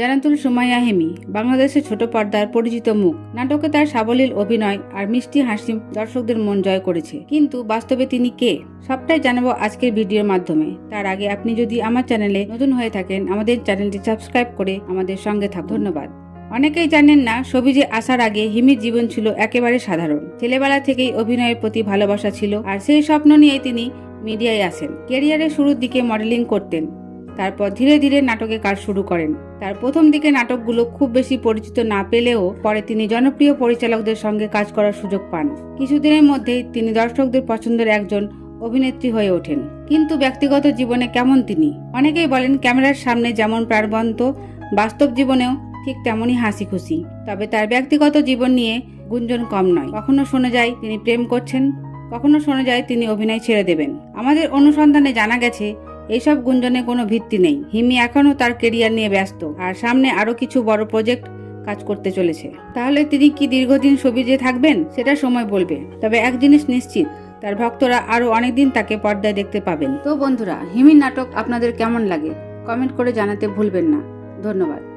Jannatul Sumaiya hemi, বাংলাদেশের ছোট পর্দার পরিচিত মুখ। নাটকে তার সাবলীল অভিনয় আর মিষ্টি হাসি দর্শকদের মন জয় করেছে। কিন্তু বাস্তবে তিনি কে? সবটাই জানাব আজকের ভিডিওর মাধ্যমে। তার আগে আপনি যদি আমার চ্যানেলে নতুন হয়ে থাকেন, আমাদের চ্যানেলটি সাবস্ক্রাইব করে আমাদের সঙ্গে থাক ধন্যবাদ। অনেকেই জানেন না, সবিজে আসার আগে হিমির জীবন ছিল একেবারে সাধারণ। ছেলেবেলা থেকেই অভিনয়ের প্রতি ভালোবাসা ছিল, আর সেই স্বপ্ন নিয়ে তিনি মিডিয়ায় আসেন। কেরিয়ারের শুরুর দিকে মডেলিং করতেন। তারপর ধীরে ধীরে নাটকে কাজ শুরু করেন। তার প্রথম দিকে নাটকগুলো খুব বেশি পরিচিত না পেলেও পরে তিনি জনপ্রিয় পরিচালকদের সঙ্গে কাজ করার সুযোগ পান। কিছুদিনের মধ্যেই তিনি দর্শকদের পছন্দের একজন অভিনেত্রী হয়ে ওঠেন। কিন্তু ব্যক্তিগত জীবনে কেমন তিনি? অনেকেই বলেন ক্যামেরার সামনে যেমন প্রাণবন্ত, বাস্তব জীবনেও ঠিক তেমনই হাসি খুশি তবে তার ব্যক্তিগত জীবন নিয়ে গুঞ্জন কম নয়। কখনো শোনা যায় তিনি প্রেম করছেন, কখনো শোনা যায় তিনি অভিনয় ছেড়ে দেবেন। আমাদের অনুসন্ধানে জানা গেছে এইসব গুঞ্জনে কোনো ভিত্তি নেই। হিমি এখনও তার কেরিয়ার নিয়ে ব্যস্ত আর সামনে আরও কিছু বড় প্রজেক্ট কাজ করতে চলেছে। তাহলে তিনি কি দীর্ঘদিন সবিজে থাকবেন? সেটা সময় বলবে। তবে এক জিনিস নিশ্চিত, তার ভক্তরা আরও অনেকদিন তাকে পর্দায় দেখতে পাবেন। তো বন্ধুরা, হিমির নাটক আপনাদের কেমন লাগে? কমেন্ট করে জানাতে ভুলবেন না। ধন্যবাদ।